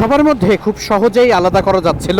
সবার মধ্যে খুব সহজেই আলাদা করা যাচ্ছিল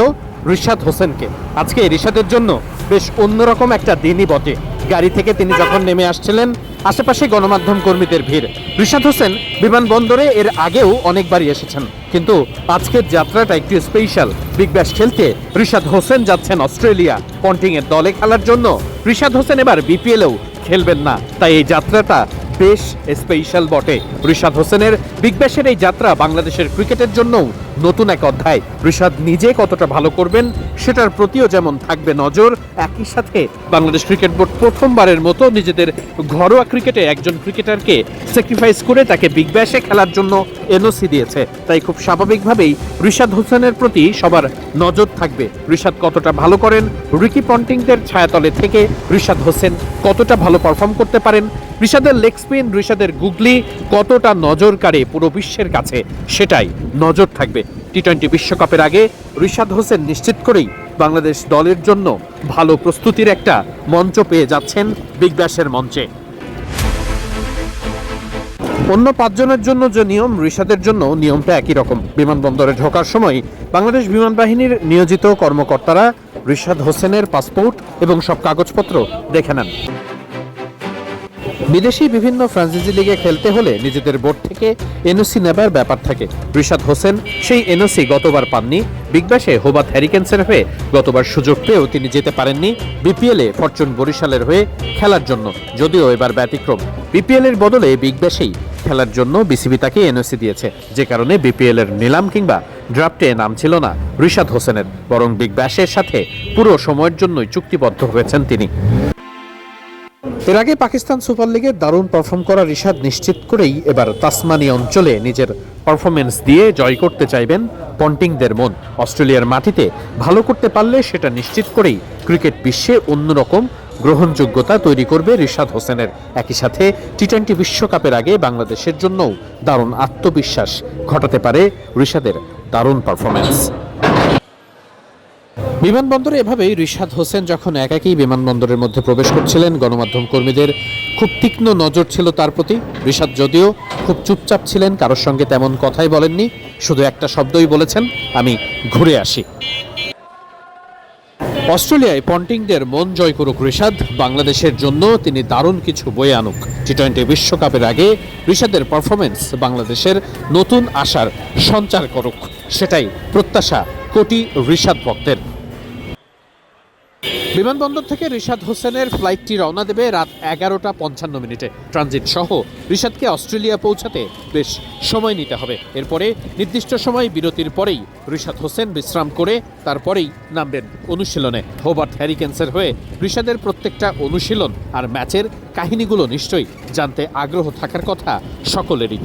রিশাদ হোসেনকে। আজকে রিশাদের জন্য বেশ অন্যরকম একটা দিনই বটে। গাড়ি থেকে তিনি যখন নেমে আসছিলেন, আশেপাশে গণমাধ্যম কর্মীদের ভিড়। রিশাদ হোসেন বিমানবন্দরে এর আগেও অনেকবারই এসেছেন। কিন্তু আজকের যাত্রাটা একটু স্পেশাল বিগ ব্যাশ খেলতে রিশাদ হোসেন যাচ্ছেন অস্ট্রেলিয়া। পন্টিং এর দলে খেলার জন্য রিশাদ হোসেন এবার বিপিএলেও খেলবেন না। তাই এই যাত্রাটা বেশ স্পেশাল বটে। রিশাদ হোসেনের বিগ ব্যাশের এই যাত্রা বাংলাদেশের ক্রিকেটের জন্যও নতুন এক অধ্যায়। রিশাদ নিজে কতটা ভালো করবেন, সেটার প্রতিও যেমন থাকবে নজর, একই সাথে বাংলাদেশ ক্রিকেট বোর্ড প্রথমবারের মতো নিজেদের ঘরোয়া ক্রিকেটে একজন ক্রিকেটারকে স্যাক্রিফাইস করে তাকে বিগ ব্যাশে খেলার জন্য এনওসি দিয়েছে। তাই খুব স্বাভাবিকভাবেই রিশাদ হোসেনের প্রতি সবার নজর থাকবে। রিশাদ কতটা ভালো করেন, রিকি পন্টিংদের ছায়াতলে থেকে রিশাদ হোসেন কতটা ভালো পারফর্ম করতে পারেন ঋষাদের লেগ স্পিন, ঋষাদের গুগলি কতটা নজর কাড়ে পুরো বিশ্বের কাছে, সেটাই নজর থাকবে। টি টোয়েন্টি বিশ্বকাপের আগে ঋষাদ হোসেন নিশ্চিত করেই বাংলাদেশ দলের জন্য ভালো প্রস্তুতির একটা মঞ্চ পেয়ে যাচ্ছেন বিগ ব্যাশের মঞ্চে। অন্য পাঁচজনের জন্য যে নিয়ম, ঋষাদের জন্য নিয়মটা একই রকম। বিমানবন্দরে ঢোকার সময় বাংলাদেশ বিমান বাহিনীর নিয়োজিত কর্মকর্তারা ঋষাদ হোসেনের পাসপোর্ট এবং সব কাগজপত্র দেখে নেন। বিদেশি বিভিন্ন ফ্রাঞ্চাইজি লিগে খেলতে হলে নিজেদের বোর্ড থেকে এনওসি নেবার ব্যাপার থাকে। রিশাদ হোসেন সেই এনওসি গতবার পাননি। বিগ ব্যাশে হোবাত হ্যারিকেন্সের হয়ে গতবার সুযোগ পেয়েও তিনি যেতে পারেননি। বিপিএলে ফরচুন বরিশালের হয়ে খেলার জন্য, যদিও এবার ব্যতিক্রম। বিপিএল এর বদলে বিগ ব্যাশেই খেলার জন্য বিসিবি তাকে এনওসি দিয়েছে। যে কারণে বিপিএল এর নিলাম কিংবা ড্রাফটে নাম ছিল না রিশাদ হোসেনের, বরং বিগ ব্যাশের সাথে পুরো সময়ের জন্যই চুক্তিবদ্ধ হয়েছেন তিনি। এর আগে পাকিস্তান সুপার লিগের দারুণ পারফর্ম করা রিশাদ নিশ্চিত করেই এবার তাসমানি অঞ্চলে নিজের পারফরমেন্স দিয়ে জয় করতে চাইবেন পন্টিংদের মন। অস্ট্রেলিয়ার মাটিতে ভালো করতে পারলে সেটা নিশ্চিত করেই ক্রিকেট বিশ্বে অন্যরকম গ্রহণযোগ্যতা তৈরি করবে রিশাদ হোসেনের। একই সাথে টি টোয়েন্টি বিশ্বকাপের আগে বাংলাদেশের জন্যও দারুণ আত্মবিশ্বাস ঘটাতে পারে রিশাদের দারুণ পারফরমেন্স বিমানবন্দরে এভাবেই রিশাদ হোসেন যখন একাকী বিমানবন্দরের মধ্যে প্রবেশ করছিলেন, গণমাধ্যম কর্মীদের খুব তীক্ষ্ণ নজর ছিল তার প্রতি। রিশাদ যদিও খুব চুপচাপ ছিলেন, কারোর সঙ্গে তেমন কথাই বলেননি, শুধু একটা শব্দই বলেছেন, আমি ঘুরে আসি। অস্ট্রেলিয়ায় পন্টিংদের মন জয় করুক রিশাদ, বাংলাদেশের জন্য তিনি দারুণ কিছু বয়ে আনুক। টি টোয়েন্টি বিশ্বকাপের আগে রিশাদের পারফরমেন্স বাংলাদেশের নতুন আশার সঞ্চার করুক, সেটাই প্রত্যাশা কোটি রিশাদ ভক্তের। বিমানবন্দর থেকে রিশাদ হোসেনের ফ্লাইটটি রওনা দেবে রাত এগারোটা পঞ্চান্ন মিনিটে। ট্রানজিট সহ রিশাদকে অস্ট্রেলিয়া পৌঁছাতে বেশ সময় নিতে হবে। এরপরে নির্দিষ্ট সময় বিরতির পরেই রিশাদ হোসেন বিশ্রাম করে তারপরেই নামবেন অনুশীলনে। হোবার্ট হ্যারিকেন্সের হয়ে রিশাদের প্রত্যেকটা অনুশীলন আর ম্যাচের কাহিনীগুলো নিশ্চয়ই জানতে আগ্রহ থাকার কথা সকলেরই।